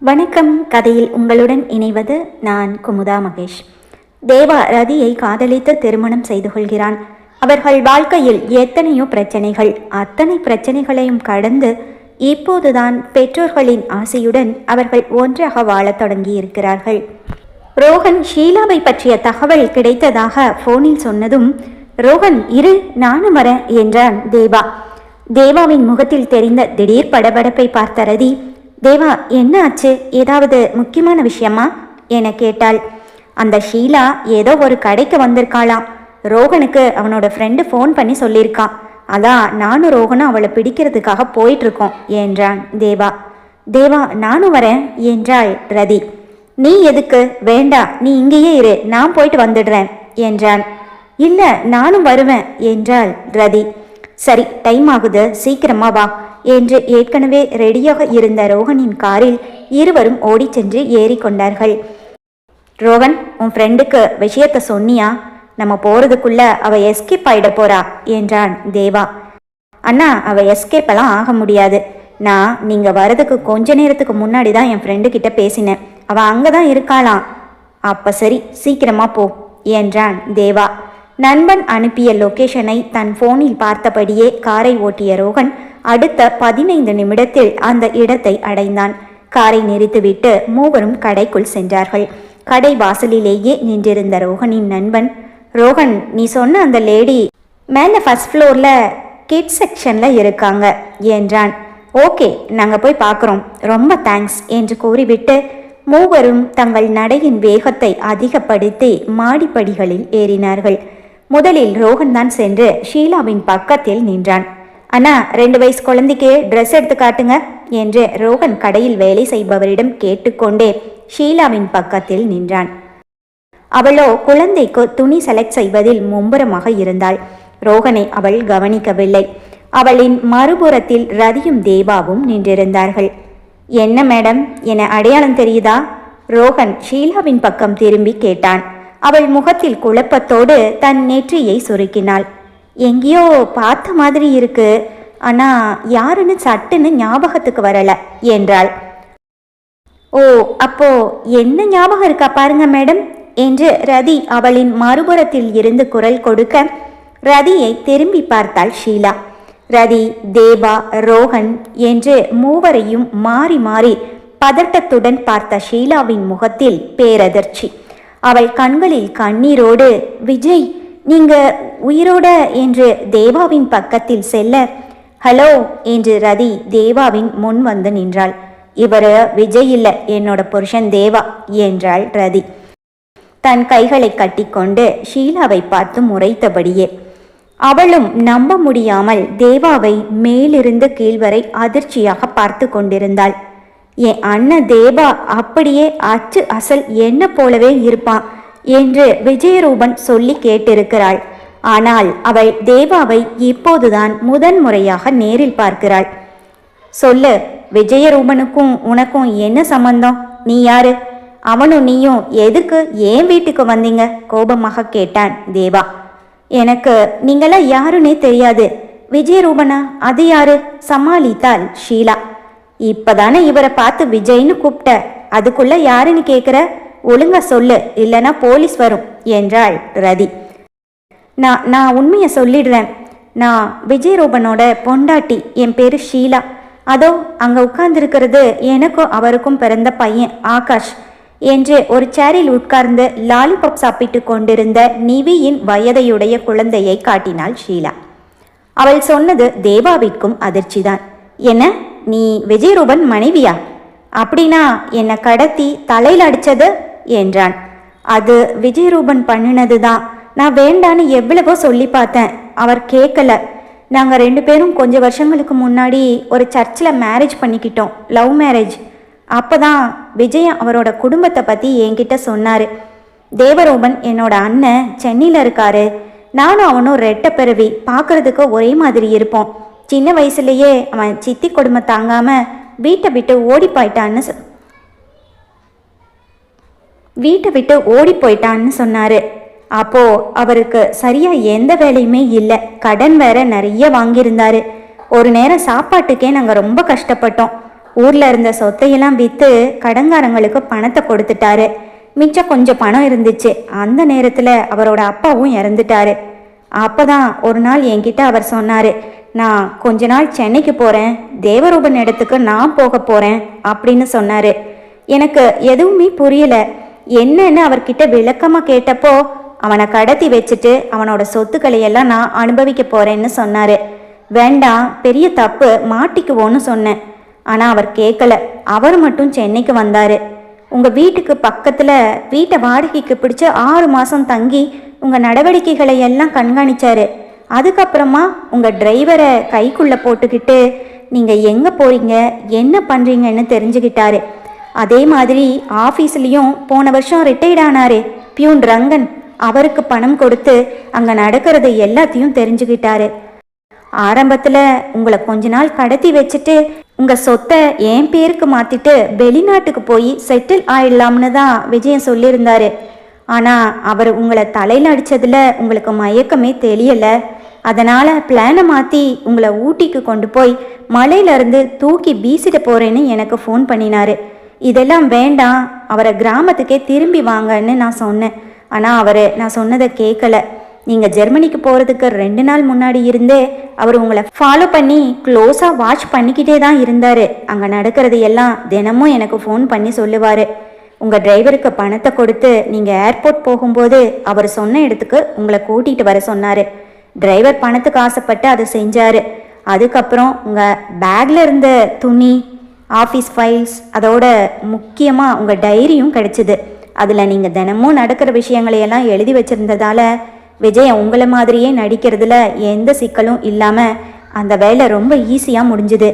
வணக்கம். கதையில் உங்களுடன் இணைவது நான் குமுதா மகேஷ். தேவா ரதியை காதலித்து திருமணம் செய்து கொள்கிறான். அவர்கள் வாழ்க்கையில் எத்தனையோ பிரச்சனைகள் அத்தனை பிரச்சனைகளையும் கடந்து இப்போதுதான் பெற்றோர்களின் ஆசையுடன் அவர்கள் ஒன்றாக வாழத் தொடங்கியிருக்கிறார்கள். ரோஹன் ஷீலாவை பற்றிய தகவல் கிடைத்ததாக போனில் சொன்னதும் ரோஹன் இரு நானும் வர என்றான் தேவா. தேவாவின் முகத்தில் தெரிந்த திடீர் படபடப்பை பார்த்த ரதி தேவா என்ன ஆச்சு? ஏதாவது முக்கியமான விஷயமா? என கேட்டாள். அந்த ஷீலா ஏதோ ஒரு கடைக்கு வந்திருக்காளாம். ரோகனுக்கு அவனோட ஃப்ரெண்டு ஃபோன் பண்ணி சொல்லியிருக்கான் அதான் நானும் ரோகனும் அவளை பிடிக்கிறதுக்காக போயிட்டுருக்கோம் என்றான் தேவா. தேவா நானும் வரேன் என்றாள் ரதி. நீ எதுக்கு? வேண்டாம் நீ இங்கேயே இரு நான் போயிட்டு வந்துடுறேன் என்றான். இல்லை நானும் வருவேன் என்றாள் ரதி. சரி டைம் ஆகுது. சீக்கிரமா வா என்று ஏற்கனவே ரெடியாக இருந்த ரோகனின் காரில் இருவரும் ஓடிச் சென்று ஏறிக்கொண்டார்கள் ரோகன் உன் ஃப்ரெண்டுக்கு விஷயத்த சொன்னியா? நம்ம போறதுக்குள்ள அவ எஸ்கேப் ஆயிட போறா என்றான் தேவா. அண்ணா அவ எஸ்கேப் எல்லாம் ஆக முடியாது. நான் நீங்க வரதுக்கு கொஞ்ச நேரத்துக்கு முன்னாடி தான் என் ஃப்ரெண்டு கிட்ட பேசினேன். அவ அங்கதான் இருக்காளாம். அப்ப சரி சீக்கிரமா போ என்றான் தேவா. நண்பன் அனுப்பிய லொகேஷனை தன் போனில் பார்த்தபடியே காரை ஓட்டிய ரோகன் அடுத்த பதினைந்து நிமிடத்தில் அந்த இடத்தை அடைந்தான். காரை நிறுத்திவிட்டு மூவரும் கடைக்குள் சென்றார்கள். கடை வாசலிலேயே நின்றிருந்த ரோகனின் நண்பன் ரோகன் நீ சொன்ன அந்த லேடி மேலே ஃபர்ஸ்ட் ஃப்ளோரில் கிட் செக்ஷனில் இருக்காங்க என்றான். ஓகே நாங்கள் போய் பார்க்குறோம். ரொம்ப தேங்க்ஸ் என்று கூறிவிட்டு மூவரும் தங்கள் நடையின் வேகத்தை அதிகப்படுத்தி மாடிப்படிகளில் ஏறினார்கள். முதலில் ரோகன் தான் சென்று ஷீலாவின் பக்கத்தில் நின்றான். அண்ணா ரெண்டு வயசு குழந்தைக்கு ட்ரெஸ் எடுத்து காட்டுங்க என்று ரோகன் கடையில் வேலை செய்பவரிடம் கேட்டுக்கொண்டே ஷீலாவின் பக்கத்தில் நின்றான். அவளோ குழந்தைக்கு துணி செலக்ட் செய்வதில் மும்புறமாக இருந்தாள். ரோகனை அவள் கவனிக்கவில்லை. அவளின் மறுபுறத்தில் ரதியும் தேவாவும் நின்றிருந்தார்கள். என்ன மேடம்? என அடையாளம் தெரியுதா? ரோகன் ஷீலாவின் பக்கம் திரும்பி கேட்டான். அவள் முகத்தில் குழப்பத்தோடு தன் நெற்றியை சுருக்கினாள். எங்கேயோ பார்த்த மாதிரி இருக்கு. ஆனா யாருன்னு சட்டுன்னு ஞாபகத்துக்கு வரல என்றாள். ஓ அப்போ என்ன ஞாபகம் இருக்கா பாருங்க மேடம் என்று ரதி அவளின் மறுபுறத்தில் இருந்து குரல் கொடுக்க ரதியை திரும்பி பார்த்தாள் ஷீலா. ரதி தேவா ரோஹன் என்று மூவரையும் மாறி மாறி பதட்டத்துடன் பார்த்த ஷீலாவின் முகத்தில் பேரதிர்ச்சி. அவள் கண்களில் கண்ணீரோடு விஜய் நீங்க உயிரோட என்று தேவாவின் பக்கத்தில் செல்ல ஹலோ என்று ரதி தேவாவின் முன் வந்து நின்றாள். இவர் விஜய் இல்லை என்னோட புருஷன் தேவா என்றாள் ரதி. தன் கைகளை கட்டிக்கொண்டு ஷீலாவை பார்த்து முறைத்தபடியே அவளும் நம்ப முடியாமல் தேவாவை மேலிருந்து கீழ்வரை அதிர்ச்சியாக பார்த்து கொண்டிருந்தாள். என் அண்ணன் தேவா அப்படியே அச்சு அசல் என்ன போலவே இருப்பான் என்று விஜயரூபன் சொல்லி கேட்டிருக்கிறாள். ஆனால் அவள் தேவாவை இப்போதுதான் முதன் முறையாக நேரில் பார்க்கிறாள். சொல்லு விஜயரூபனுக்கும் உனக்கும் என்ன சம்பந்தம்? நீ யாரு? அவனும் நீயும் எதுக்கு ஏன் வீட்டுக்கு வந்தீங்க? கோபமாக கேட்டான் தேவா. எனக்கு நீங்களாம் யாருன்னே தெரியாது. விஜயரூபனா? அது யாரு? சமாளித்தாள் ஷீலா. இப்பதானே இவரை பார்த்து விஜய்னு கூப்பிட்ட. அதுக்குள்ள யாருன்னு கேக்குற? ஒழுங்கா சொல்லு இல்லனா போலீஸ் வரும் என்றாள் ரதி. நான் நான் உண்மையை சொல்லிடுறேன். நான் விஜய் ரோபனோட பொண்டாட்டி என் பேரு ஷீலா. அதோ அங்க உட்கார்ந்துருக்கிறது எனக்கும் அவருக்கும் பிறந்த பையன் ஆகாஷ். என்று ஒரு சேரில் உட்கார்ந்து லாலிபாப் சாப்பிட்டு கொண்டிருந்த நிவியின் வயதையுடைய குழந்தையை காட்டினாள் ஷீலா. அவள் சொன்னது தேவாவிற்கும் அதிர்ச்சிதான். என்ன? நீ விஜயரூபன் மனைவியா? அப்படின்னா என்னை கடத்தி தலையில் அடிச்சது என்றான். அது விஜயரூபன் பண்ணினது தான் நான் வேண்டான்னு எவ்வளவோ சொல்லி பார்த்தேன். அவர் கேட்கல. நாங்கள் ரெண்டு பேரும் கொஞ்ச வருஷங்களுக்கு முன்னாடி ஒரு சர்ச்சில் மேரேஜ் பண்ணிக்கிட்டோம். லவ் மேரேஜ் அப்போ தான் விஜய் அவரோட குடும்பத்தை பற்றி என்கிட்ட சொன்னார். தேவரூபன் என்னோட அண்ணன் சென்னையில் இருக்காரு. நானும் அவனும் ரெட்டை பிறவி. பார்க்கறதுக்கு ஒரே மாதிரி இருப்போம். சின்ன வயசுலேயே அவன் சித்தி கொடுமை தாங்காமல் வீட்டை விட்டு ஓடி போயிட்டான்னு சொ- வீட்டை விட்டு ஓடி போயிட்டான்னு சொன்னாரு. அப்போ அவருக்கு சரியா எந்த வேலையுமே இல்லை. கடன் வேற நிறைய வாங்கியிருந்தாரு. ஒரு நேரம் சாப்பாட்டுக்கே நாங்கள் ரொம்ப கஷ்டப்பட்டோம். ஊர்ல இருந்த சொத்தையெல்லாம் வித்து கடங்காரங்களுக்கு பணத்தை கொடுத்துட்டாரு. மிச்சம் கொஞ்சம் பணம் இருந்துச்சு. அந்த நேரத்துல அவரோட அப்பாவும் இறந்துட்டாரு. அப்போதான் ஒரு நாள் என்கிட்ட அவர் சொன்னார் நான் கொஞ்ச நாள் சென்னைக்கு போகிறேன் தேவரூபன் இடத்துக்கு நான் போக போகிறேன் அப்படின்னு சொன்னார். எனக்கு எதுவுமே புரியல. என்னன்னு அவர்கிட்ட விளக்கமாக கேட்டப்போ அவனை கடத்தி வச்சுட்டு அவனோட சொத்துக்களை எல்லாம் நான் அனுபவிக்க போகிறேன்னு சொன்னார். வேண்டாம் பெரிய தப்பு மாட்டிக்குவோன்னு சொன்னேன். ஆனால் அவர் கேட்கல அவர் மட்டும் சென்னைக்கு வந்தார். உங்கள் வீட்டுக்கு பக்கத்தில் வீட்டை வாடகைக்கு பிடிச்சி ஆறு மாதம் தங்கி உங்கள் நடவடிக்கைகளை எல்லாம் கண்காணிச்சாரு. அதுக்கப்புறமா உங்கள் டிரைவரை கைக்குள்ளே போட்டுக்கிட்டு நீங்கள் எங்கே போகிறீங்க என்ன பண்ணுறீங்கன்னு தெரிஞ்சுக்கிட்டாரு. அதே மாதிரி ஆஃபீஸ்லேயும் போன வருஷம் ரிட்டையர்ட் ஆனார். பியூன் ரங்கன் அவருக்கு பணம் கொடுத்து அங்கே நடக்கிறது எல்லாத்தையும் தெரிஞ்சுக்கிட்டாரு. ஆரம்பத்தில் உங்களை கொஞ்ச நாள் கடத்தி வச்சுட்டு உங்கள் சொத்தை என் பேருக்கு மாற்றிட்டு வெளிநாட்டுக்கு போய் செட்டில் ஆயிடலாம்னு தான் விஜயன் சொல்லியிருந்தாரு. ஆனால் அவர் உங்களை தலையில் அடித்ததில் உங்களுக்கு மயக்கமே தெரியலை அதனால் பிளானை மாற்றி உங்களை ஊட்டிக்கு கொண்டு போய் மலையிலேருந்து தூக்கி வீசிட்டு போகிறேன்னு எனக்கு ஃபோன் பண்ணினாரு. இதெல்லாம் வேண்டாம். அவரை கிராமத்துக்கே திரும்பி வாங்கன்னு நான் சொன்னேன். ஆனால் அவர் நான் சொன்னதை கேட்கல. நீங்கள் ஜெர்மனிக்கு போகிறதுக்கு ரெண்டு நாள் முன்னாடி இருந்தே அவர் உங்களை ஃபாலோ பண்ணி க்ளோஸாக வாட்ச் பண்ணிக்கிட்டே தான் இருந்தார். அங்கே நடக்கிறது எல்லாம் தினமும் எனக்கு ஃபோன் பண்ணி சொல்லுவார். உங்கள் டிரைவருக்கு பணத்தை கொடுத்து நீங்கள் ஏர்போர்ட் போகும்போது அவர் சொன்ன இடத்துக்கு உங்களை கூட்டிகிட்டு வர சொன்னார். டிரைவர் பணத்துக்கு ஆசைப்பட்டு அதை செஞ்சார். அதுக்கப்புறம் உங்கள் பேக்கில் இருந்த துணி ஆஃபீஸ் ஃபைல்ஸ் அதோட முக்கியமாக உங்கள் டைரியும் கிடச்சிது. அதில் நீங்கள் தினமும் நடக்கிற விஷயங்களை எல்லாம் எழுதி வச்சுருந்ததால விஜய் உங்களை மாதிரியே நடிக்கிறதுல எந்த சிக்கலும் இல்லாமல் அந்த வேலை ரொம்ப ஈஸியாக முடிஞ்சுது.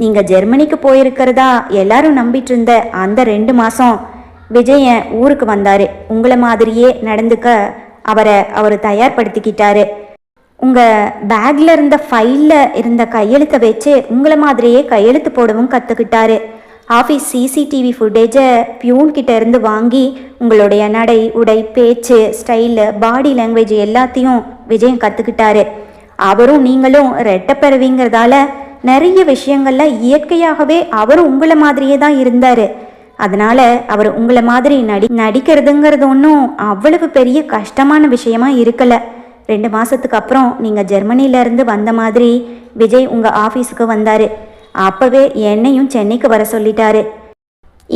நீங்கள் ஜெர்மனிக்கு போயிருக்கிறதா எல்லாரும் நம்பிட்டு இருந்த அந்த ரெண்டு மாதம் விஜயன் ஊருக்கு வந்தார். உங்களை மாதிரியே நடந்துக்க அவரை அவர் தயார்படுத்திக்கிட்டாரு. உங்கள் பேக்கில் இருந்த ஃபைலில் இருந்த கையெழுத்தை வச்சு உங்களை மாதிரியே கையெழுத்து போடவும் கற்றுக்கிட்டாரு ஆஃபீஸ் சிசிடிவி ஃபுட்டேஜை பியூன் கிட்ட இருந்து வாங்கி உங்களுடைய நடை உடை பேச்சு ஸ்டைலு பாடி லாங்குவேஜ் எல்லாத்தையும் விஜயம் கற்றுக்கிட்டாரு அவரும் நீங்களும் ரெட்டப்பறவிங்கிறதால நிறைய விஷயங்கள்ல இயற்கையாகவே அவரும் உங்களை மாதிரியே தான் இருந்தார். அதனால அவர் உங்களை மாதிரி நடி நடிக்கிறதுங்கிறது ஒன்றும் அவ்வளவு பெரிய கஷ்டமான விஷயமா இருக்கலை. ரெண்டு மாதத்துக்கு அப்புறம் நீங்கள் ஜெர்மனியிலேருந்து வந்த மாதிரி விஜய் உங்கள் ஆஃபீஸுக்கு வந்தார். அப்போவே என்னையும் சென்னைக்கு வர சொல்லிட்டாரு.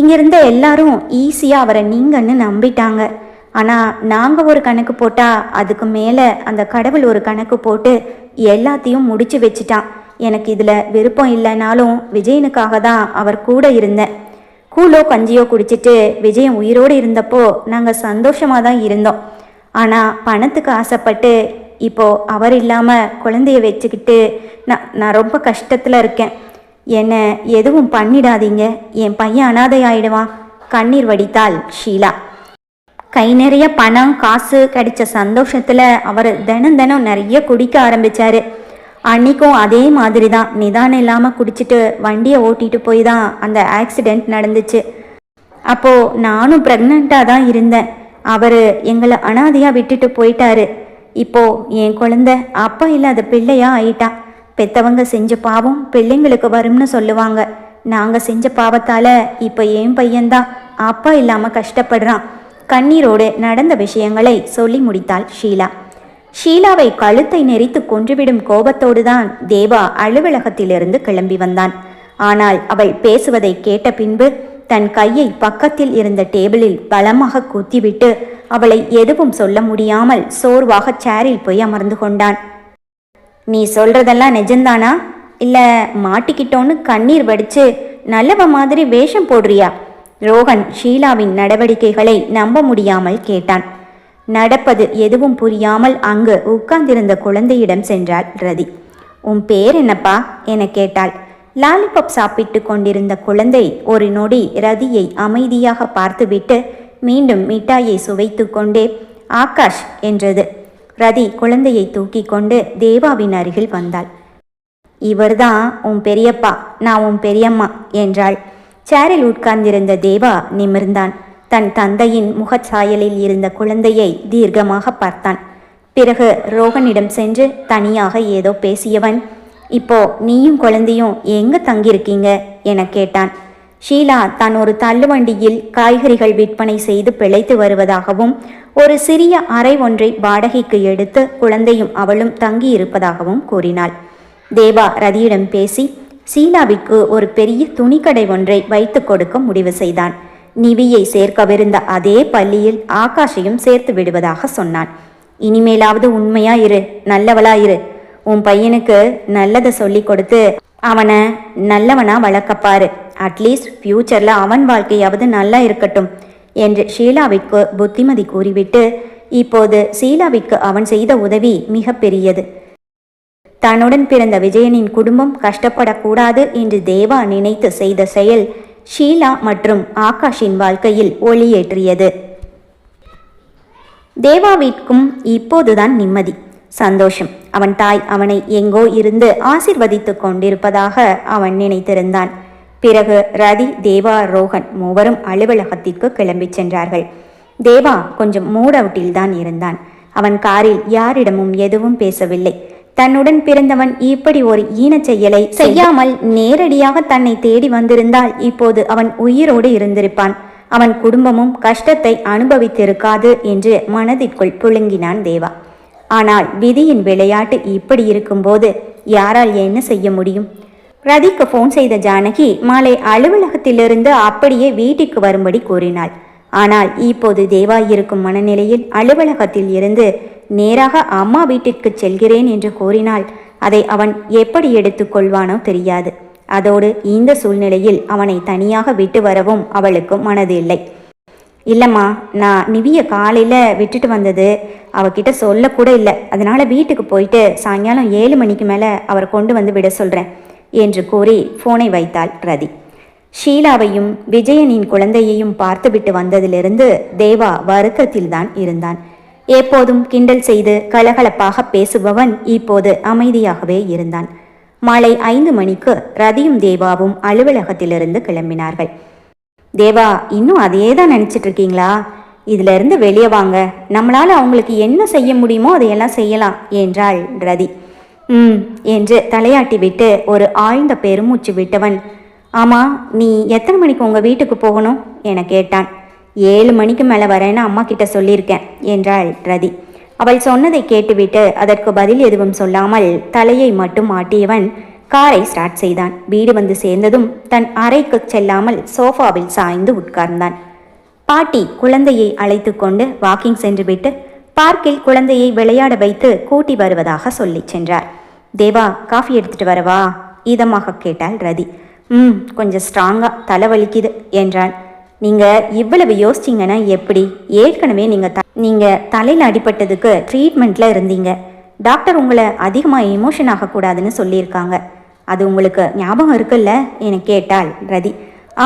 இங்கிருந்த எல்லாரும் ஈஸியாக அவரை நீங்கன்னு நம்பிட்டாங்க. ஆனால் நாங்கள் ஒரு கணக்கு போட்டால் அதுக்கு மேலே அந்த கடவுள் ஒரு கணக்கு போட்டு எல்லாத்தையும் முடிச்சு வச்சுட்டான். எனக்கு இதில் விருப்பம் இல்லைனாலும் விஜயனுக்காக தான் அவர் கூட இருந்தேன். கூழோ கஞ்சியோ குடிச்சிட்டு விஜயம் உயிரோடு இருந்தப்போ நாங்கள் சந்தோஷமாக தான் இருந்தோம். ஆனால் பணத்துக்கு ஆசைப்பட்டு இப்போ அவர் இல்லாமல் குழந்தைய வச்சுக்கிட்டு நான் நான் ரொம்ப கஷ்டத்தில் இருக்கேன். என்னை எதுவும் பண்ணிடாதீங்க. என் பையன் அனாதை ஆயிடுவான் கண்ணீர் வடித்தாள் ஷீலா. கை நிறைய பணம் காசு கிடைச்ச சந்தோஷத்தில் அவர் தினம் தினம் நிறைய குடிக்க ஆரம்பித்தார் அன்னைக்கும் அதே மாதிரி தான் நிதானம் இல்லாமல் குடிச்சிட்டு வண்டியை ஓட்டிட்டு போய் தான் அந்த ஆக்சிடெண்ட் நடந்துச்சு. அப்போது நானும் ப்ரெக்னெண்ட்டாக தான் இருந்தேன். அவர் எங்களை அனாதையாக விட்டுட்டு போயிட்டாரு. இப்போது என் குழந்த அப்பா இல்லாத பிள்ளையா ஆயிட்டா. பெத்தவங்க செஞ்ச பாவம் பிள்ளைங்களுக்கு வரும்னு சொல்லுவாங்க. நாங்கள் செஞ்ச பாவத்தால் இப்போ என் பையன்தான். அப்பா இல்லாமல் கஷ்டப்படுறான். கண்ணீரோடு நடந்த விஷயங்களை சொல்லி முடித்தாள் ஷீலா. ஷீலாவை கழுத்தை நெறித்து கொன்றுவிடும் கோபத்தோடுதான் தேவா அலுவலகத்திலிருந்து கிளம்பி வந்தான். ஆனால் அவள் பேசுவதை கேட்ட பின்பு தன் கையை பக்கத்தில் இருந்த டேபிளில் பலமாக குத்திவிட்டு அவளை எதுவும் சொல்ல முடியாமல் சோர்வாக சேரில் போய் அமர்ந்து கொண்டான். நீ சொல்றதெல்லாம் நிஜம்தானா? இல்ல மாட்டிக்கிட்டோன்னு கண்ணீர் வடிச்சு நல்லவ மாதிரி வேஷம் போடுறியா? ரோகன் ஷீலாவின் நடவடிக்கைகளை நம்ப முடியாமல் கேட்டான். நடப்பது எதுவும் புரியாமல் அங்கு உட்கார்ந்திருந்த குழந்தையிடம் சென்றாள் ரதி. உன் பேர் என்னப்பா? என கேட்டாள். லாலிபப் சாப்பிட்டு கொண்டிருந்த குழந்தை ஒரு நொடி ரதியை அமைதியாக பார்த்துவிட்டு மீண்டும் மிட்டாயை சுவைத்து கொண்டே ஆகாஷ் என்றது. ரதி குழந்தையை தூக்கி கொண்டு தேவாவின் அருகில் வந்தாள். இவர்தான் உன் பெரியப்பா நான் உன் பெரியம்மா என்றாள். சேரில் உட்கார்ந்திருந்த தேவா நிமிர்ந்தான். தன் தந்தையின் முகச்சாயலில் இருந்த குழந்தையை தீர்க்கமாக பார்த்தான். பிறகு ரோகனிடம் சென்று தனியாக ஏதோ பேசியவன் இப்போ நீயும் குழந்தையும் எங்க தங்கியிருக்கீங்க? என கேட்டான். ஷீலா தான் ஒரு தள்ளுவண்டியில் காய்கறிகள் விற்பனை செய்து பிழைத்து வருவதாகவும் ஒரு சிறிய அறை ஒன்றை வாடகைக்கு எடுத்து குழந்தையும் அவளும் தங்கி இருப்பதாகவும் கூறினாள். தேவா ரதியிடம் பேசி ஷீலாவிற்கு ஒரு பெரிய துணிக்கடை ஒன்றை வைத்து கொடுக்க முடிவு செய்தான். நிவியை சேர்க்கவிருந்த அதே பள்ளியில் ஆகாஷையும் சேர்த்து விடுவதாக சொன்னான். இனிமேலாவது உண்மையா இரு நல்லவளா இரு. உன் பையனுக்கு நல்லதை சொல்லி கொடுத்து அவனை நல்லவனா வளர்க்கப்பாரு அட்லீஸ்ட் ஃபியூச்சர்ல அவன் வாழ்க்கையாவது நல்லா இருக்கட்டும் என்று ஷீலாவிற்கு புத்திமதி கூறிவிட்டு இப்போது ஷீலாவிற்கு அவன் செய்த உதவி மிக பெரியது. தன்னுடன் பிறந்த விஜயனின் குடும்பம் கஷ்டப்படக்கூடாது என்று தேவா நினைத்து செய்த செயல் ஷீலா மற்றும் ஆகாஷின் வாழ்க்கையில் ஒளியேற்றியது. தேவாவிற்கும் இப்போதுதான் நிம்மதி சந்தோஷம். அவன் தாய் அவனை எங்கோ இருந்து ஆசிர்வதித்துக் கொண்டிருப்பதாக அவன் நினைத்திருந்தான். பிறகு ரதி தேவா ரோகன் மூவரும் அலுவலகத்திற்கு கிளம்பிச் சென்றார்கள். தேவா கொஞ்சம் மூட் அவுட்டில் தான் இருந்தான். அவன் காரில் யாரிடமும் எதுவும் பேசவில்லை. தன்னுடன் பிறந்தவன் இப்படி ஒரு ஈனச் செயலை செய்யாமல் நேரடியாக தன்னை தேடி வந்திருந்தால் இப்போது அவன் உயிரோடு இருந்திருப்பான். அவன் குடும்பமும் கஷ்டத்தை அனுபவித்திருக்காது என்று மனதிற்குள் புழுங்கினான் தேவா. ஆனால் விதியின் விளையாட்டு இப்படி இருக்கும்போது யாரால் என்ன செய்ய முடியும்? ரதிக்கு ஃபோன் செய்த ஜானகி மாலை அலுவலகத்திலிருந்து அப்படியே வீட்டுக்கு வரும்படி கூறினாள். ஆனால் இப்போது தேவா இருக்கும் மனநிலையில் அலுவலகத்தில் இருந்து நேராக அம்மா வீட்டிற்கு செல்கிறேன் என்று கூறினால் அதை அவன் எப்படி எடுத்துக்கொள்வானோ தெரியாது. அதோடு இந்த சூழ்நிலையில் அவனை தனியாக விட்டு வரவும் அவளுக்கு மனது இல்லை. இல்லைம்மா நான் நிவிய காலையில் விட்டுட்டு வந்தது அவகிட்ட சொல்லக்கூட இல்லை. அதனால் வீட்டுக்கு போயிட்டு சாயங்காலம் ஏழு மணிக்கு மேலே அவரை கொண்டு வந்து விட சொல்கிறேன் என்று கூறி ஃபோனை வைத்தாள் ரதி. ஷீலாவையும் விஜயனின் குழந்தையையும் பார்த்துவிட்டு வந்ததிலிருந்து தேவா வருத்தத்தில்தான் இருந்தான். எப்போதும் கிண்டல் செய்து கலகலப்பாக பேசுபவன் இப்போது அமைதியாகவே இருந்தான். மாலை ஐந்து மணிக்கு ரதியும் தேவாவும் அலுவலகத்திலிருந்து கிளம்பினார்கள். தேவா இன்னும் அதையே தான் நினச்சிட்டு இருக்கீங்களா? இதிலிருந்து வெளியே வாங்க. நம்மளால் அவங்களுக்கு என்ன செய்ய முடியுமோ அதையெல்லாம் செய்யலாம் என்றாள் ரதி. ம் என்று தலையாட்டி விட்டு ஒரு ஆழ்ந்த பெருமூச்சு விட்டவன். ஆமா நீ எத்தனை மணிக்கு உங்கள் வீட்டுக்கு போகணும்? என கேட்டான். ஏழு மணிக்கு மேலே வரேன்னு அம்மா கிட்ட சொல்லியிருக்கேன் என்றாள் ரதி. அவள் சொன்னதை கேட்டுவிட்டு அதற்கு பதில் எதுவும் சொல்லாமல் தலையை மட்டும் ஆட்டியவன் காரை ஸ்டார்ட் செய்தான். வீடு வந்து சேர்ந்ததும் தன் அறைக்கு செல்லாமல் சோஃபாவில் சாய்ந்து உட்கார்ந்தான். பாட்டி குழந்தையை அழைத்து கொண்டு வாக்கிங் சென்றுவிட்டு பார்க்கில் குழந்தையை விளையாட வைத்து கூட்டி வருவதாக சொல்லிச் சென்றார். தேவா காஃபி எடுத்துட்டு வரவா? இதமாக கேட்டாள் ரதி. ம் கொஞ்சம் ஸ்ட்ராங்காக தலை வலிக்குது என்றான் நீங்கள் இவ்வளவு யோசிச்சிங்கன்னா எப்படி? ஏற்கனவே நீங்கள் த நீங்கள் தலையில் அடிபட்டதுக்கு ட்ரீட்மெண்ட்டில் இருந்தீங்க. டாக்டர் உங்களை அதிகமாக எமோஷன் ஆகக்கூடாதுன்னு சொல்லியிருக்காங்க. அது உங்களுக்கு ஞாபகம் இருக்குல்ல? என கேட்டாள் ரதி.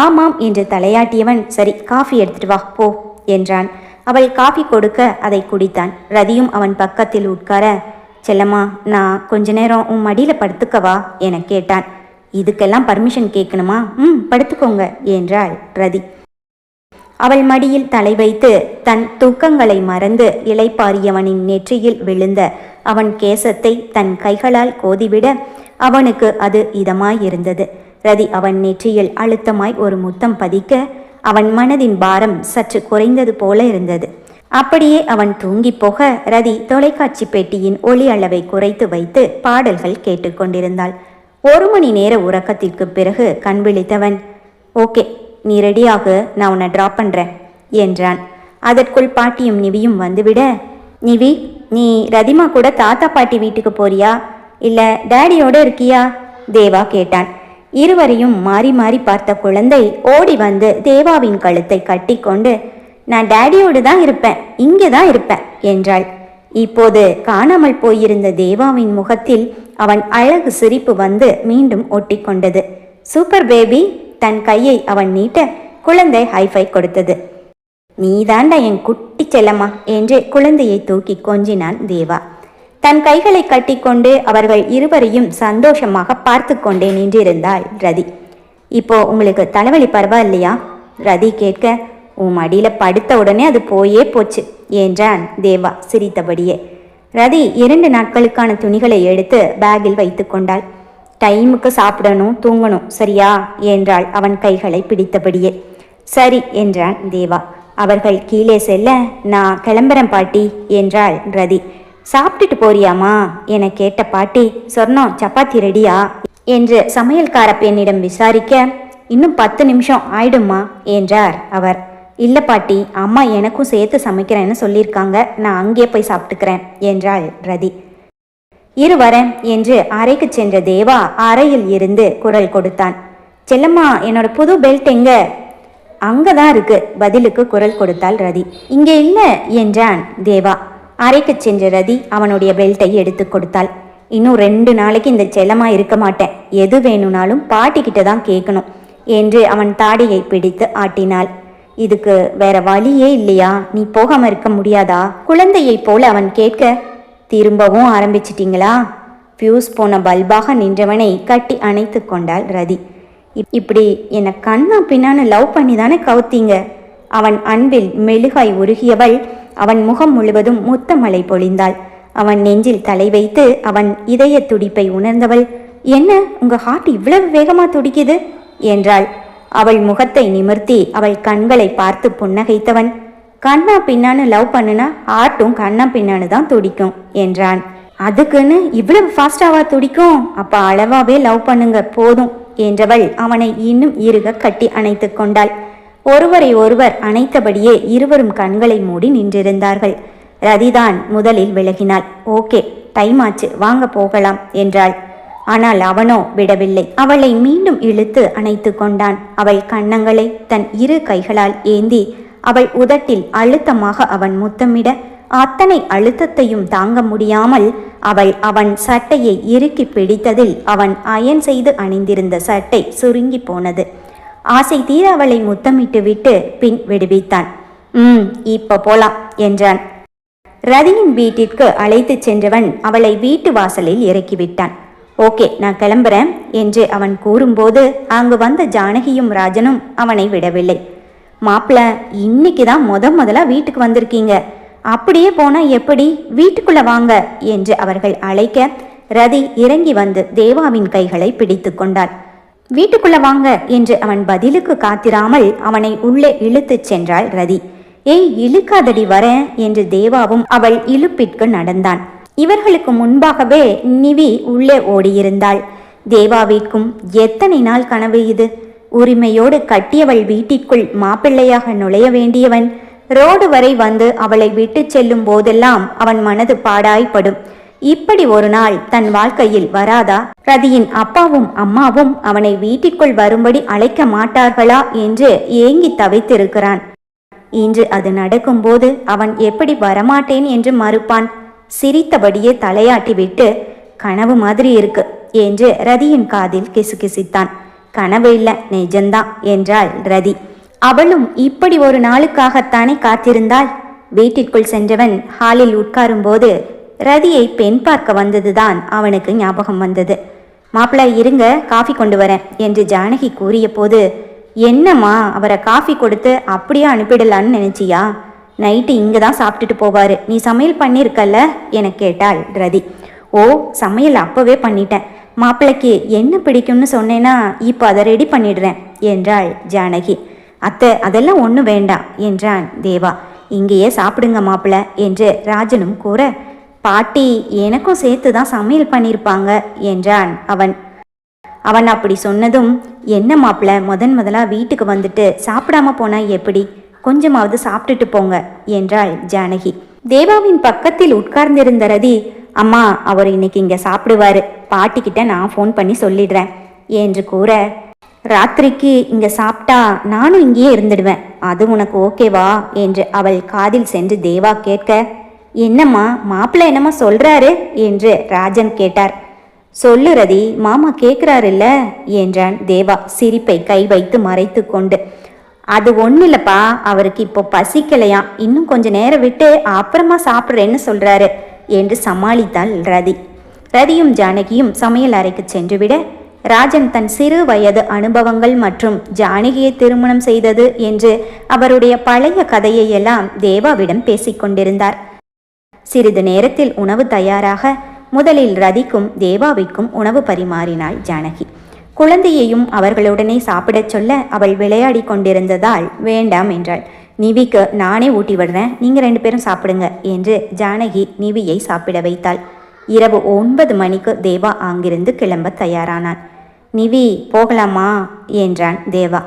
ஆமாம் என்று தலையாட்டியவன் சரி காஃபி எடுத்துட்டு வா போ என்றான். அவள் காஃபி கொடுக்க அதை குடித்தான். ரதியும் அவன் பக்கத்தில் உட்கார செல்லம்மா நான் கொஞ்ச நேரம் உன் மடியில் படுத்துக்கவா என கேட்டான். இதுக்கெல்லாம் பர்மிஷன் கேட்கணுமா? ம் படுத்துக்கோங்க என்றாள் ரதி. அவள் மடியில் தலை வைத்து தன் துக்கங்களை மறந்து இலைப்பாரியவனின் நெற்றியில் விழுந்த அவன் கேசத்தை தன் கைகளால் கோதிவிட அவனுக்கு அது இதமாயிருந்தது. ரதி அவன் நெற்றியில் அழுத்தமாய் ஒரு முத்தம் பதிக்க அவன் மனதின் பாரம் சற்று குறைந்தது போல இருந்தது. அப்படியே அவன் தூங்கி போக ரதி தொலைக்காட்சி பெட்டியின் ஒளி அளவை குறைத்து வைத்து பாடல்கள் கேட்டுக்கொண்டிருந்தாள் ஒரு மணி நேர உறக்கத்திற்கு பிறகு கண் விழித்தவன் ஓகே நீ ரெடியாக நான் உன்னை ட்ராப் பண்ணுறேன் என்றான். அதற்குள் பாட்டியும் நிவியும் வந்துவிட நிவி நீ ரதிமா கூட தாத்தா பாட்டி வீட்டுக்கு போறியா? இல்லை டேடியோட இருக்கியா? தேவா கேட்டான். இருவரையும் மாறி மாறி பார்த்த குழந்தை ஓடி வந்து தேவாவின் கழுத்தை கட்டிக்கொண்டு நான் டேடியோடு தான் இருப்பேன் இங்கே தான் இருப்பேன் என்றாள். இப்போது காணாமல் போயிருந்த தேவாவின் முகத்தில் அவன் அழகு சிரிப்பு வந்து மீண்டும் ஒட்டி கொண்டது சூப்பர் பேபி தன் கையை அவன் நீட்ட குழந்தை ஹைஃபை கொடுத்தது. நீதாண்டா என் குட்டி செல்லம்மா என்று குழந்தையை தூக்கி கொஞ்சினான் தேவா. தன் கைகளை கட்டிக்கொண்டு அவர்கள் இருவரையும் சந்தோஷமாக பார்த்து கொண்டே நின்றிருந்தாள் ரதி. இப்போ உங்களுக்கு தலைவலி பரவாயில்லையா? ரதி கேட்க உன் மடியில் படுத்த உடனே அது போயே போச்சு என்றான் தேவா சிரித்தபடியே. ரதி இரண்டு நாட்களுக்கான துணிகளை எடுத்து பேக்கில் வைத்து கொண்டாள். டைமுக்கு சாப்பிடணும் தூங்கணும் சரியா? என்றாள் அவன் கைகளை பிடித்தபடியே. சரி என்றான் தேவா. அவர்கள் கீழே செல்ல நான் கிளம்புறேன் பாட்டி என்றாள் ரதி. சாப்பிட்டுட்டு போறியாமா என கேட்ட பாட்டி சொன்னோம் சப்பாத்தி ரெடியா? என்று சமையல்கார பெண்ணிடம் விசாரிக்க இன்னும் பத்து நிமிஷம் ஆயிடுமா என்றார் அவர். இல்லை பாட்டி அம்மா எனக்கும் சேர்த்து சமைக்கிறேன்னு சொல்லியிருக்காங்க. நான் அங்கேயே போய் சாப்பிட்டுக்கிறேன் என்றாள் ரதி. இரு வரேன் என்று அறைக்கு சென்ற தேவா அறையில் இருந்து குரல் கொடுத்தான். செல்லம்மா என்னோட புது பெல்ட் எங்க? அங்கதான் இருக்கு பதிலுக்கு குரல் கொடுத்தாள் ரதி. இங்கே இல்ல என்றான் தேவா. அறைக்கு சென்ற ரதி அவனுடைய பெல்ட்டை எடுத்து கொடுத்தாள். இன்னும் ரெண்டு நாளைக்கு இந்த செல்லமா இருக்க மாட்டேன். எது வேணும்னாலும் பாட்டிக்கிட்ட தான் கேட்கணும் என்று அவன் தாடியை பிடித்து ஆட்டினாள். இதுக்கு வேற வழியே இல்லையா? நீ போகாம இருக்க முடியாதா? குழந்தையைப் போல அவன் கேட்க திரும்பவும் ஆரம்பிச்சிட்டீங்களா? ஃபியூஸ் போன பல்பாக நின்றவனை கட்டி அணைத்து கொண்டாள் ரதி. இப்படி என்னை கண்ணா பின்னான்னு லவ் பண்ணி தானே கவுத்தீங்க? அவன் அன்பில் மெழுகாய் உருகியவள் அவன் முகம் முழுவதும் முத்தமலை பொழிந்தாள். அவன் நெஞ்சில் தலை வைத்து அவன் இதய துடிப்பை உணர்ந்தவள் என்ன உங்க ஹார்ட் இவ்வளவு வேகமா துடிக்குது? என்றாள். அவள் முகத்தை நிமிர்த்தி அவள் கண்களை பார்த்து புன்னகைத்தவன் கண்ணா பின்னான்னு லவ் பண்ணுனா ஆட்டும் கண்ணா பின்னான்னு தான் துடிக்கும் என்றான். அதுக்குன்னு இவ்வளவு ஃபாஸ்டாவா துடிக்கும்? அப்ப அளவாவே லவ் பண்ணுங்க போதும் என்றவள் அவனை இன்னும் இருக கட்டி அணைத்து கொண்டாள். ஒருவரை ஒருவர் அணைத்தபடியே இருவரும் கண்களை மூடி நின்றிருந்தார்கள். ரதிதான் முதலில் விலகினாள். ஓகே டைம் ஆச்சு வாங்க போகலாம் என்றாள். ஆனால் அவனோ விடவில்லை. அவளை மீண்டும் இழுத்து அணைத்து கொண்டான். அவள் கன்னங்களை தன் இரு கைகளால் ஏந்தி அவள் உதட்டில் அழுத்தமாக அவன் முத்தமிட அத்தனை அழுத்தத்தையும் தாங்க முடியாமல் அவள் அவன் சட்டையை இறுக்கி பிடித்ததில் அவன் அயன் செய்து அணிந்திருந்த சட்டை சுருங்கி போனது. ஆசை தீர அவளை முத்தமிட்டு விட்டு பின் விடுவித்தான். ம் இப்ப போலாம் என்றான். ரதியின் வீட்டிற்கு அழைத்துச் சென்றவன் அவளை வீட்டு வாசலில் இறக்கிவிட்டான். ஓகே நான் கிளம்புறேன் என்று அவன் கூறும்போது அங்கு வந்த ஜானகியும் ராஜனும் அவனை விடவில்லை. மாப்பிள இன்னைக்கு தான் முத முதலா வீட்டுக்கு வந்திருக்கீங்க. அப்படியே போனா எப்படி? வீட்டுக்குள்ள வாங்க என்று அவர்கள் அழைக்க ரதி இறங்கி வந்து தேவாவின் கைகளை பிடித்து கொண்டாள். வீட்டுக்குள்ள வாங்க என்று அவன் பதிலுக்கு காத்திராமல் அவனை உள்ளே இழுத்துச் சென்றாள் ரதி. ஏய் இழுக்காதடி வர என்று தேவாவும் அவள் இழுப்பிற்கு நடந்தான். இவர்களுக்கு முன்பாகவே நிவி உள்ளே ஓடியிருந்தாள். தேவாவிற்கும் எத்தனை நாள் கனவு இது? உரிமையோடு கட்டியவள் வீட்டிற்குள் மாப்பிள்ளையாக நுழைய வேண்டியவன். ரோடு வரை வந்து அவளை விட்டுச் செல்லும் போதெல்லாம் அவன் மனது பாடாய்ப்படும். இப்படி ஒரு நாள் தன் வாழ்க்கையில் வராதா? ரதியின் அப்பாவும் அம்மாவும் அவனை வீட்டிற்குள் வரும்படி அழைக்க மாட்டார்களா என்று ஏங்கி தவித்திருக்கிறான். இன்று அது நடக்கும்போது அவன் எப்படி வரமாட்டேன் என்று மறுப்பான். சிரித்தபடியே தலையாட்டிவிட்டு கனவு மாதிரி இருக்கு என்று ரதியின் காதில் கிசுகிசித்தான். கனவு இல்லை நிஜம்தான் என்றாள் ரதி. அவளும் இப்படி ஒரு நாளுக்காகத்தானே காத்திருந்தாள்? வீட்டிற்குள் சென்றவன் ஹாலில் உட்காரும்போது ரதியை பெண் பார்க்க வந்ததுதான் அவனுக்கு ஞாபகம் வந்தது. மாப்பிள்ளை இருங்க காஃபி கொண்டு வரேன் என்று ஜானகி கூறிய போது என்னம்மா அவரை காஃபி கொடுத்து அப்படியே அனுப்பிடலான்னு நினைச்சியா? நைட்டு இங்கே தான் சாப்பிட்டுட்டு போவாரு. நீ சமையல் பண்ணியிருக்கல்ல? என கேட்டாள் ரதி. ஓ சமையல் அப்போவே பண்ணிட்டேன். மாப்பிள்ளைக்கு என்ன பிடிக்கும்னு சொன்னேன்னா இப்போ அதை ரெடி பண்ணிடுறேன் என்றாள் ஜானகி. அத்தை அதெல்லாம் ஒன்றும் வேண்டாம் என்றான் தேவா. இங்கேயே சாப்பிடுங்க மாப்பிள்ள என்று ராஜனும் கூற பாட்டி எனக்கும் சேர்த்து தான் சமையல் பண்ணியிருப்பாங்க என்றான் அவன். அவன் அப்படி சொன்னதும் என்ன மாப்பிள முதன் முதலா வீட்டுக்கு வந்துட்டு சாப்பிடாம போனா எப்படி? கொஞ்சமாவது சாப்பிட்டுட்டு போங்க என்றாள் ஜானகி. தேவாவின் பக்கத்தில் உட்கார்ந்திருந்த ரதி அம்மா அவர் இன்னைக்கு இங்கே சாப்பிடுவாரு. பாட்டிக்கிட்ட நான் ஃபோன் பண்ணி சொல்லிடுறேன் என்று கூற ராத்திரிக்கு இங்கே சாப்பிட்டா நானும் இங்கேயே இருந்துடுவேன். அது உனக்கு ஓகேவா என்று அவள் காதில் சென்று தேவா கேட்க என்னம்மா மாப்பிள்ளை என்னம்மா சொல்றாரு? என்று ராஜன் கேட்டார். சொல்லு ரதி மாமா கேட்குறாருல்ல என்றான் தேவா சிரிப்பை கை வைத்து மறைத்து கொண்டு. அது ஒன்றும் இல்லைப்பா அவருக்கு இப்போ பசிக்கலையாம். இன்னும் கொஞ்ச நேரம் விட்டு அப்புறமா சாப்பிட்றேன்னு சொல்றாரு. என்று சமாளித்தாள் ரதி. ரதியும் ஜானகியும் சமையல் அறைக்கு சென்றுவிட ராஜன் தன் சிறு வயது அனுபவங்கள் மற்றும் ஜானகியை திருமணம் செய்தது என்று அவருடைய பழைய கதையை எல்லாம் தேவாவிடம் பேசிக்கொண்டிருந்தார் சிறிது நேரத்தில் உணவு தயாராக முதலில் ரதிக்கும் தேவாவிக்கும் உணவு பரிமாறினாள் ஜானகி. குழந்தையையும் அவர்களுடனே சாப்பிடச் சொல்ல அவள் விளையாடி கொண்டிருந்ததால் வேண்டாம் என்றாள். நிவிக்கு நானே ஊட்டி விடுறேன். நீங்கள் ரெண்டு பேரும் சாப்பிடுங்க என்று ஜானகி நிவியை சாப்பிட வைத்தாள். இரவு ஒன்பது மணிக்கு தேவா அங்கிருந்து கிளம்ப தயாரானான். நிவி போகலாமா? என்றான் தேவா.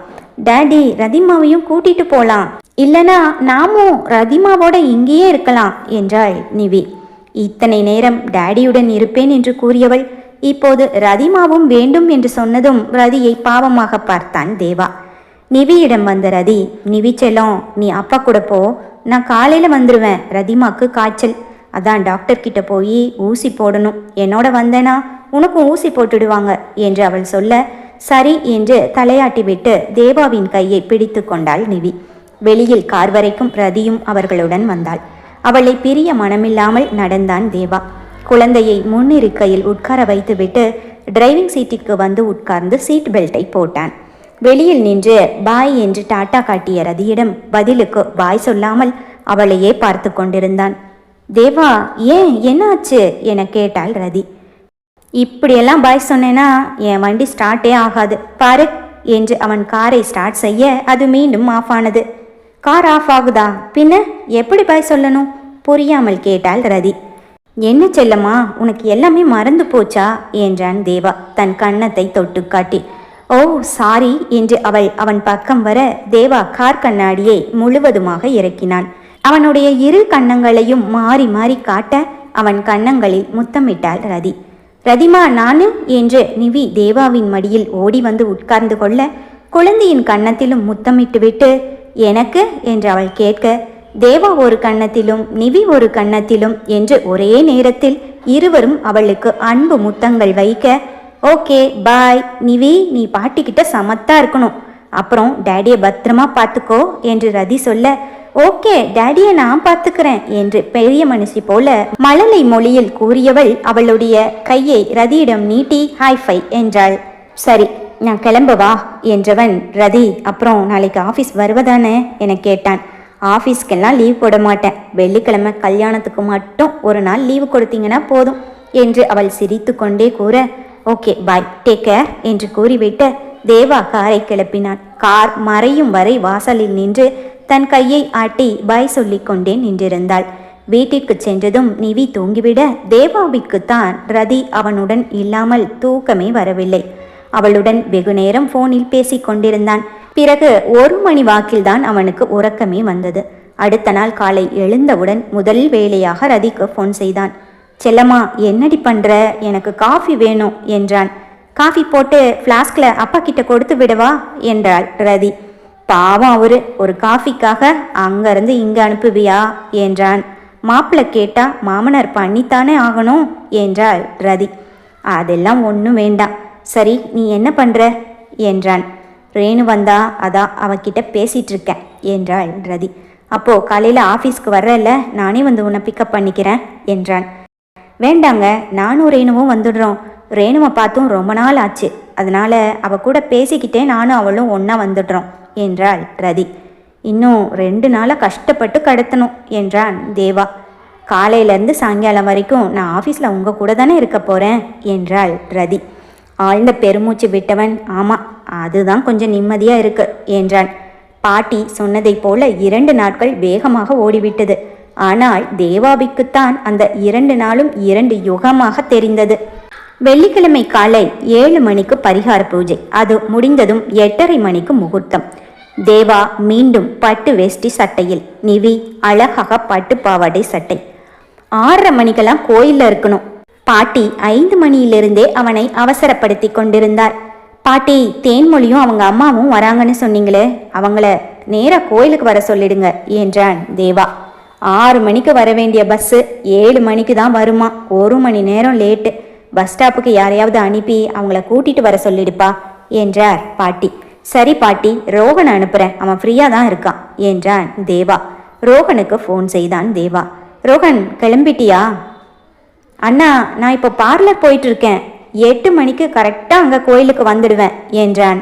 டேடி ரதிமாவையும் கூட்டிட்டு போலாம். இல்லனா நாமும் ரதிமாவோட இங்கேயே இருக்கலாம் என்றாள் நிவி. இத்தனை நேரம் டேடியுடன் இருப்பேன் என்று கூறியவள் இப்போது ரதிமாவும் வேண்டும் என்று சொன்னதும் ரதியை பாவமாக பார்த்தான் தேவா. நிவியிடம் வந்த ரதி நிவி செல்லம் நீ அப்பா கூட போ நான் காலையில் வந்துடுவேன் ரதிமாக்கு காய்ச்சல். அதான் டாக்டர் கிட்ட போய் ஊசி போடணும். என்னோட வந்தேனா உனக்கும் ஊசி போட்டுடுவாங்க என்று அவள் சொல்ல சரி என்று தலையாட்டி விட்டு தேவாவின் கையை பிடித்து கொண்டாள் நிவி. வெளியில் கார் வரைக்கும் ரதியும் அவர்களுடன் வந்தாள். அவளை பிரிய மனமில்லாமல் நடந்தான் தேவா. குழந்தையை முன்னிருக்கையில் உட்கார வைத்துவிட்டு டிரைவிங் சீட்டிற்கு வந்து உட்கார்ந்து சீட் பெல்ட்டை போட்டான். வெளியில் நின்று பாய் என்று டாட்டா காட்டிய ரதியிடம் பதிலுக்கு பாய் சொல்லாமல் அவளையே பார்த்து கொண்டிருந்தான். தேவா ஏன் என்னாச்சு என கேட்டாள் ரதி. இப்படியெல்லாம் பாய் சொன்னேன்னா என் வண்டி ஸ்டார்ட்டே ஆகாது. பாரு என்று அவன் காரை ஸ்டார்ட் செய்ய அது மீண்டும் ஆஃப் ஆனது கார் ஆஃப் ஆகுதா? பின்ன எப்படி பாய் சொல்லணும்? புரியாமல் கேட்டாள் ரதி. என்ன செல்லம்மா? உனக்கு எல்லாமே மறந்து போச்சா? என்றான் தேவா தன் கன்னத்தை தொட்டு காட்டி. ஓ சாரி என்று அவள் அவன் பக்கம் வர தேவா கார் கண்ணாடியை முழுவதுமாக இறக்கினான். அவனுடைய இரு கன்னங்களையும் மாறி மாறி காட்ட அவன் கன்னங்களில் முத்தமிட்டாள் ரதி. ரதிமா நானு? என்று நிவி தேவாவின் மடியில் ஓடி வந்து உட்கார்ந்து கொள்ள குழந்தையின் கன்னத்திலும் முத்தமிட்டுவிட்டு எனக்கு? என்று அவள் கேட்க தேவா ஒரு கன்னத்திலும் நிவி ஒரு கன்னத்திலும் என்று ஒரே நேரத்தில் இருவரும் அவளுக்கு அன்பு முத்தங்கள் வைக்க ஓகே பாய். நிவி நீ பாட்டிக்கிட்ட சமத்தா இருக்கணும். அப்புறம் டேடியை பத்திரமா பார்த்துக்கோ என்று ரதி சொல்ல ஓகே டேடியை நான் பார்த்துக்கிறேன் என்று பெரிய மனுஷி போல மழலை மொழியில் கூறியவள் அவளுடைய கையை ரதியிடம் நீட்டி ஹைஃபை ஃபை என்றாள். சரி நான் கிளம்பவா என்றவன் ரதி அப்புறம் நாளைக்கு ஆஃபீஸ் வருவதானே? என கேட்டான். ஆஃபீஸ்க்கெல்லாம் லீவ் போட மாட்டேன். வெள்ளிக்கிழமை கல்யாணத்துக்கு மட்டும் ஒரு நாள் லீவு கொடுத்தீங்கன்னா போதும் என்று அவள் சிரித்து கொண்டே கூற ஓகே பாய் டேக் கேர் என்று கூறிவிட்டு தேவா காரை கிளப்பினான். கார் மறையும் வரை வாசலில் நின்று தன் கையை ஆட்டி பாய் சொல்லிக் கொண்டே நின்றிருந்தாள். வீட்டிற்கு சென்றதும் நிவி தூங்கிவிட தேவாவிற்குத்தான் ரதி அவனுடன் இல்லாமல் தூக்கமே வரவில்லை. அவளுடன் வெகுநேரம் போனில் பேசிக் கொண்டிருந்தான். பிறகு ஒரு மணி வாக்கில்தான் அவனுக்கு உறக்கமே வந்தது. அடுத்த நாள் காலை எழுந்தவுடன் முதல் வேலையாக ரதிக்கு ஃபோன் செய்தான். செல்லம்மா என்னடி பண்ற? எனக்கு காஃபி வேணும் என்றான். காஃபி போட்டு ஃப்ளாஸ்கில் அப்பா கிட்ட கொடுத்து விடவா? என்றாள் ரதி. பாவம் அவரு ஒரு காஃபிக்காக அங்கேருந்து இங்கே அனுப்புவியா? என்றான். மாப்பிள்ளை கேட்டா மாமனார் பண்ணித்தானே ஆகணும்? என்றாள் ரதி. அதெல்லாம் ஒன்றும் வேண்டாம். சரி நீ என்ன பண்ற? என்றான். ரேணு வந்தா அதான் அவகிட்ட பேசிட்டு இருக்கேன் என்றாள் ரதி. அப்போ காலையில் ஆஃபீஸ்க்கு வர்றல நானே வந்து உன்னை பிக்கப் பண்ணிக்கிறேன் என்றான். வேண்டாங்க நானும் ரேணுவும் வந்துடுறோம். ரேணுவை பார்த்தும் ரொம்ப நாள் ஆச்சு. அதனால அவ கூட பேசிக்கிட்டே நானும் அவளும் ஒன்றா வந்துடுறோம் என்றாள் ரதி. இன்னும் ரெண்டு நாளாக கஷ்டப்பட்டு கடத்தணும் என்றான் தேவா. காலையிலேருந்து சாயங்காலம் வரைக்கும் நான் ஆஃபீஸில் உங்கள் கூட தானே இருக்க போகிறேன் என்றாள் ரதி. ஆழ்ந்த பெருமூச்சு விட்டவன் ஆமாம் அதுதான் கொஞ்சம் நிம்மதியாக இருக்கு என்றான். பாட்டி சொன்னதைப் போல இரண்டு நாட்கள் வேகமாக ஓடிவிட்டது. ஆனால் தேவாபிக்குத்தான் அந்த இரண்டு நாளும் இரண்டு யுகமாக தெரிந்தது. வெள்ளிக்கிழமை காலை ஏழு மணிக்கு பரிகார பூஜை. அது முடிந்ததும் எட்டரை மணிக்கு முகூர்த்தம். தேவா மீண்டும் பட்டு வேஷ்டி சட்டையில் நிவி அழகாக பட்டு பாவாடை சட்டை. ஆறரை மணிக்கெல்லாம் கோயிலில் இருக்கணும். பாட்டி ஐந்து மணியிலிருந்தே அவனை அவசரப்படுத்தி கொண்டிருந்தார். பாட்டி தேன்மொழியும் அவங்க அம்மாவும் வராங்கன்னு சொன்னீங்களே அவங்கள நேராக கோயிலுக்கு வர சொல்லிடுங்க என்றான் தேவா. ஆறு மணிக்கு வர வேண்டிய பஸ்ஸு ஏழு மணிக்கு தான் வருமா? ஒரு மணி நேரம் லேட்டு பஸ் ஸ்டாப்புக்கு யாரையாவது அனுப்பி அவங்கள கூட்டிட்டு வர சொல்லிடுப்பா என்றார் பாட்டி. சரி பாட்டி ரோகன் அனுப்புறேன். அவன் ஃப்ரீயாக தான் இருக்கான் என்றான் தேவா. ரோகனுக்கு ஃபோன் செய்தான் தேவா. ரோகன் கிளம்பிட்டியா? அண்ணா நான் இப்போ பார்லர் போயிட்டு இருக்கேன். எட்டு மணிக்கு கரெக்டாக அங்கே கோயிலுக்கு வந்துடுவேன் என்றான்